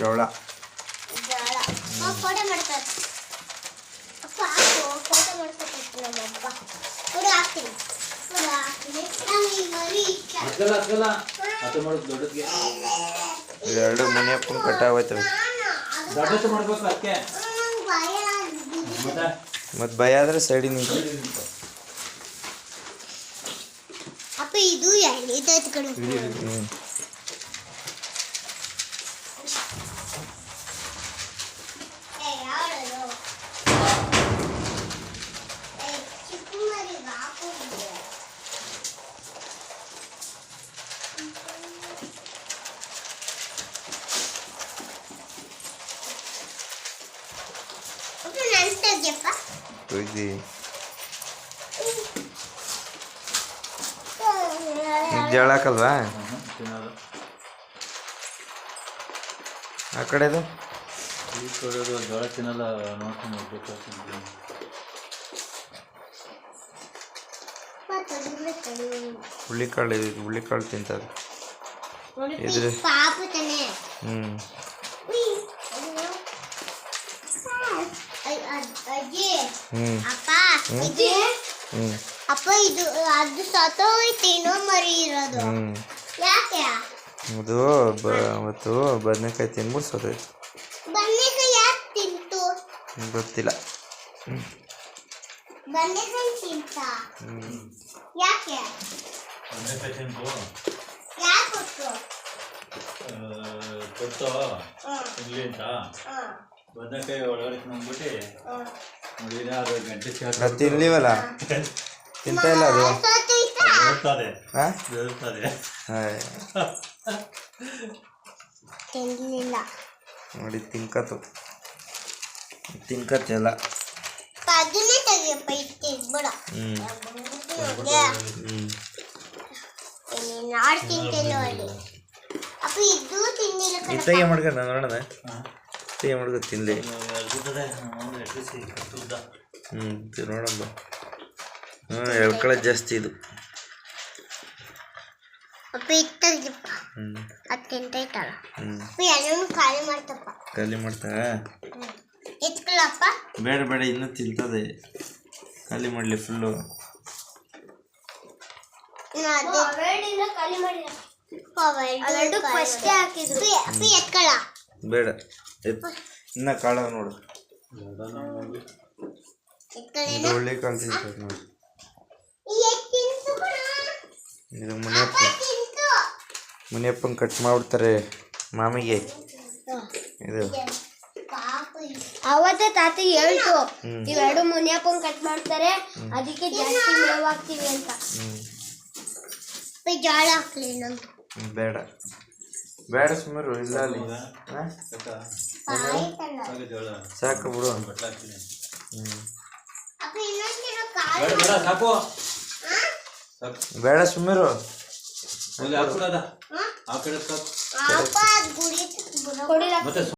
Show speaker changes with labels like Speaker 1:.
Speaker 1: ಜೋಳ.
Speaker 2: ಎರಡು ಮನೆ ಮಾಡ್ತಾರೆ ಅಪ್ಪ ಹಾಕು. ಫೋಟೋ ಮಾಡ್ಕೊತಿತ್ತು ನಮ್ಮಪ್ಪ ಫೋಟೋ ಹಾಕ್ತೀನಿ. ಫೋಟೋ ಹಾಕ್ತೀನಿ. ನಂಗೆ ಮರಿ ಇಷ್ಟ.
Speaker 3: ಹತ್ಕಲ್ಲ ಹತ್ಕಲ್ಲ ಹತ್ತು ಮಾಡೋದು
Speaker 1: ಎರಡು ಮುನಿಯಪ್ಪನ ಕಟ್ಟಾಗೋಯ್ತವೆ.
Speaker 3: ಮತ್ತೆ?
Speaker 1: ಭಯ ಆದರೆ ಸೈಡಿನ ನಿಂತು.
Speaker 2: ಅಪ್ಪ ಇದು
Speaker 1: ಇದು ಜೋಳ ಹಾಕಲ್ವಾ
Speaker 3: ತಿನ್ನೋದು
Speaker 1: ಆ ಕಡೆದು
Speaker 3: ಈ ಕಡೆದು ಜೋಳ ತಿನ್ನಲ್ಲ ನೋಡ್ತೀನಿ.
Speaker 1: ಹುಳ್ಳಿಕಾಳು ಹುಳ್ಳಿಕಾಳು ತಿಂತದೆ
Speaker 2: ಅಜ್ಜಿ
Speaker 1: ಹ್ಞೂ
Speaker 2: ಅಪ್ಪ ಇದು
Speaker 1: ಹ್ಞೂ
Speaker 2: ಅಪ್ಪ ಇದು ಅದು ಸತ್ತೋಯ್ತೇನೋ ಮರಿ ಇರೋದು. ಯಾಕೆ?
Speaker 1: ಅದು ಬ ಅವತ್ತು ಬದನೆಕಾಯಿ ತಿನ್ಬಿಟ್ಟು ಸೋತೈತೆ
Speaker 2: ಬನ್ನಿಕಾಯಿ ಯಾಕೆ ತಿಂತು?
Speaker 1: ಗೊತ್ತಿಲ್ಲ.
Speaker 2: ಬನ್ನಿಕಾಯಿ ತಿಂತ?
Speaker 1: ತಿಂತಾ
Speaker 2: ಯಾಕೆ?
Speaker 3: ಬದನೆಕಾಯಿ
Speaker 2: ಯಾಕೆ ಕೊಟ್ಟು
Speaker 3: ಕೊಟ್ಟು ಅಂತ. ಬದನೆಕಾಯಿ ಒಳಗಡೆ
Speaker 2: ಹ್ಮ್.
Speaker 3: ನೋಡಿದ್ರೆ ಅದು ಗಂಟೆ
Speaker 1: ಅದು ತಿನ್ಲಿವಲ್ಲ? ತಿಂತ ಇಲ್ಲ ಅದು?
Speaker 3: ಬೆಳರ್ತದೆ
Speaker 2: ತಿನ್ಲಿಲ್ಲ.
Speaker 1: ನೋಡಿ ತಿನ್ಕತ್ತು. ತಿನ್ಕತ್ತೆಲ್ಲ
Speaker 2: ನಾಡ್.
Speaker 1: ಇತ್ತಾಗೆ ಮಾಡ್ಕೊಂಡು ನೋಡೋಣ?
Speaker 3: ಹಾಂ
Speaker 1: ಇತ್ತಾಗೆ
Speaker 3: ತಿನ್ನಲಿ ಹ್ಞೂ ಉದ್ದ.
Speaker 1: ಹ್ಞೂ ಎಳ್ಕೊಳ್ಳೋದು ಜಾಸ್ತಿ ಇದು.
Speaker 2: ಖಾಲಿ
Speaker 1: ಮಾಡ್ತಾ? ಬೇಡ ಬೇಡ ಇನ್ನೂ ತಿಂತದೆ. ಖಾಲಿ ಮಾಡಲಿ ಫುಲ್ಲು
Speaker 2: ಖಾಲಿ ಫಸ್ಟ್ ಹಾಕಿದ್ರು. ಅಪ್ಪ ಎತ್ಕೊಳ್ಳ.
Speaker 1: ಬೇಡ. ಎತ್ ಇನ್ನ ಕಾಳ ನೋಡು. ಇದು ಒಳ್ಳೆ ಕಾಳು ನೋಡಿ.
Speaker 2: ತಿಂತು
Speaker 1: ಇದು ಮುನಿಯಪ್ಪ. ಮುನಿಯಪ್ಪನ ಕಟ್ ಮಾಡ್ಬಿಡ್ತಾರೆ ಮಾಮಿಗೆ. ಇದು.
Speaker 4: ಅವತ್ತೇ ತಾತ ಹೇಳ್ತು. ಇವೆರಡು ಮುನಿಯಪ್ಪನ್ ಕಟ್ ಮಾಡ್ತಾರೆ ಅದಕ್ಕೆ ಜಾಸ್ತಿ ಮೇವಾಗ್ತೀವಿ ಅಂತ.
Speaker 2: ಜೋಳ ಹಾಕ್ಲಿ ನಂಗೆ
Speaker 1: ಬೇಡ. ಬೇಡ ಸುಮಾರು ಇಲ್ಲ ಅಲ್ಲಿ. ಸಾಕು ಬಿಡು.
Speaker 3: ಬೇಡ ಬೇಡ ಸಾಕು.
Speaker 2: ಹಾ?
Speaker 3: ಸಾಕು.
Speaker 1: ಬೇಡ ಸುಮಾರು
Speaker 3: ಅಲ್ಲಿ ಹಾಕ್ಬಿಡದ? ಆ ಕಡೆ ಸಾಕು.